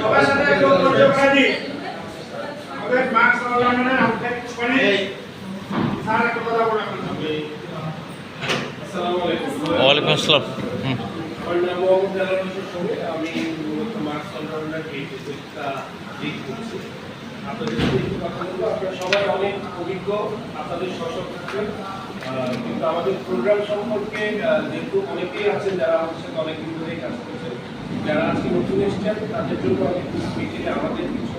সবার সাথে একটু ধৈর্য কাজী আমাদের বলে আসসালামু আলাইকুম ওয়ালাইকুম আসসালাম হুম। আমার আমি মার্কস আমাদের প্রোগ্রাম সম্পর্কে যেহেতু অনেকেই আছেন যারা আমাদের অনেকদিন ধরেই কাজ করছেন যারা আজকে নতুন এসেছেন তাদের জন্য আমি আমাদের কিছু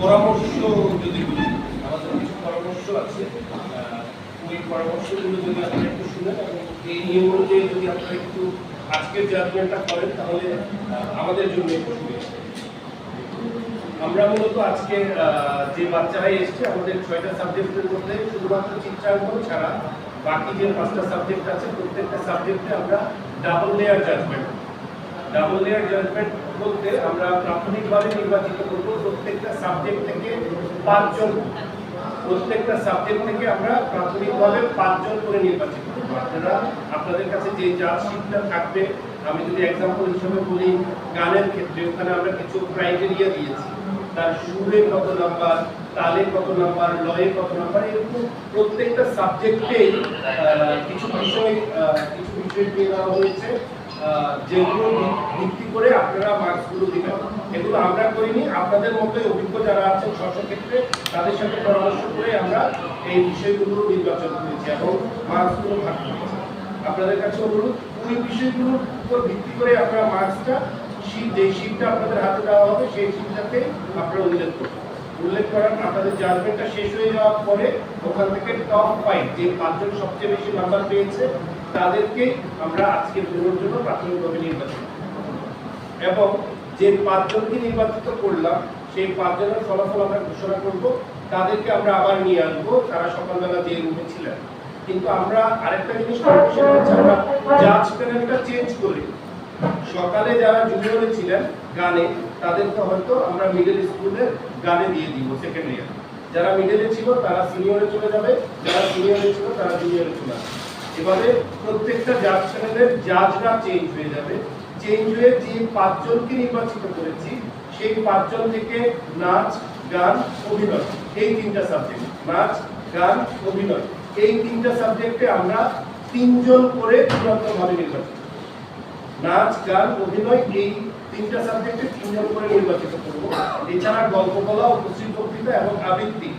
পরামর্শ যদি বলি আমাদের কিছু পরামর্শ আছে ওই পরামর্শগুলো যদি আপনারা একটু শুনেন, এবং এই নিয়ম অনুযায়ী যদি আপনারা একটু আজকের জাজমেন্টটা করেন, তাহলে আমাদের জন্য আমরা মূলত আজকে যে বাচ্চারাই এসছে, আমাদের ছয়টা সাবজেক্টের মধ্যে শুধুমাত্র চিত্রাঙ্কন ছাড়া বাকি যে পাঁচটা সাবজেক্ট আছে, প্রত্যেকটা সাবজেক্টে আমরা double layer judgement double layer judgement বলতে আমরা প্রাথমিকভাবে নির্বাচিত করব প্রত্যেকটা সাবজেক্ট থেকে পাঁচজন। প্রত্যেকটা সাবজেক্ট থেকে আমরা প্রাথমিকভাবে পাঁচজন করে নির্বাচিত আপনারা আপনাদের কাছে যে যা শিক্ষা থাকবে, আমি যদি এক্সাম্পল হিসেবে বলি, গানের ক্ষেত্রে ওখানে আমরা কিছু ক্রাইটেরিয়া দিয়েছি। তার সুরে কত নাম্বার তালে কত নাম্বার লয়ে কত নাম্বার এরকম প্রত্যেকটা সাবজেক্টেই কিছু বিষয় কিছু বিষয় দিয়ে দেওয়া হয়েছে। যেগুলো ভিত্তি করে আপনারা মার্কসগুলো এগুলো আমরা করিনি। আপনাদের অভিজ্ঞ যারা আছেন ক্ষেত্রে, তাদের সাথে পরামর্শ করে আমরা এই বিষয়গুলো নির্বাচন করেছি এবং মার্কসগুলো ভাগ আপনাদের কাছে অনুরোধ ওই বিষয়গুলোর উপর ভিত্তি করে আপনারা মার্কসটা যে শীটটা আপনাদের হাতে দেওয়া হবে, সেই শীটটাতে আপনারা উল্লেখ করবেন উল্লেখ করার আপনাদের জাজমেন্টটা শেষ হয়ে যাওয়ার পরে ওখান থেকে টপ ফাইভ যে পাঁচজন সবচেয়ে বেশি নাম্বার পেয়েছে, তাদেরকে আমরা আজকে বেরোর জন্য প্রাথমিকভাবে নির্বাচন এবং যে পাঁচজনকে নির্বাচিত করলাম, সেই পাঁচজনের ফলাফল আমরা ঘোষণা করব। তাদেরকে আমরা আবার নিয়ে আসব। তারা সকালবেলা যে রুমে ছিলেন। কিন্তু আমরা আরেকটা জিনিস আমরা জাজ প্যানেলটা চেঞ্জ করি সকালে যারা জুনিয়রে ছিলেন গানে, তাদেরকে হয়তো আমরা মিডল স্কুলের গানে দিয়ে দিব সেকেন্ড ইয়ার যারা মিডলে ছিল, তারা সিনিয়রে চলে যাবে, যারা সিনিয়রে ছিল, তারা জুনিয়রে চলে যাবে এবারে প্রত্যেকটা জাজ চ্যানেলের জাজরা চেঞ্জ হয়ে যাবে। চেঞ্জ হয়ে যে পাঁচজনকে নির্বাচিত করেছি, সেই পাঁচজন থেকে নাচ, গান, অভিনয়, এই তিনটা সাবজেক্ট নাচ, গান, অভিনয়, এই তিনটা সাবজেক্টে আমরা তিনজন করে চূড়ান্তভাবে নির্বাচিত। নাচ, গান, অভিনয়, এই তিনটা সাবজেক্টে তিনজন করে নির্বাচিত করব। এছাড়া গল্প বলা, উপস্থিত বক্তৃতা এবং আবৃত্তি,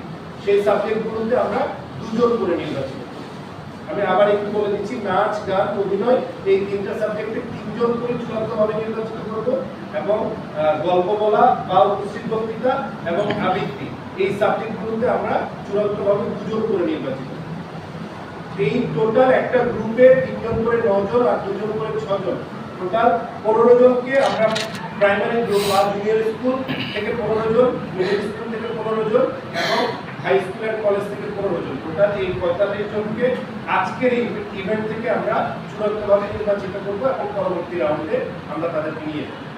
সেই সাবজেক্টগুলোতে আমরা দুজন করে নির্বাচিত আমি আবার একটু বলে দিচ্ছি, নাচ, গান, অভিনয়, এই তিনটা সাবজেক্টে তিনজন করে চূড়ান্তভাবে নির্বাচিত করব এবং গল্প বলা বা উপস্থিত বক্তৃতা এবং আবৃত্তি, এই সাবজেক্টগুলোতে আমরা চূড়ান্তভাবে দুজন করে নির্বাচিত এই টোটাল একটা গ্রুপে তিনজন করে নজন আর দুজন করে ছজন। টোটাল পনেরো জনকে আমরা প্রাইমারি বা জুনিয়র স্কুল থেকে পনেরো জন মিডিল স্কুল থেকে পনেরো জন এবং হাই স্কুল অ্যান্ড কলেজ থেকে পনেরো জন। টোটাল এই পঁয়তাল্লিশ জনকে আজকের এই ইভেন্ট থেকে আমরা চূড়ান্তভাবে নির্বাচিত করব এবং পরবর্তী রাউন্ডে আমরা তাদেরকে নিয়ে যাব।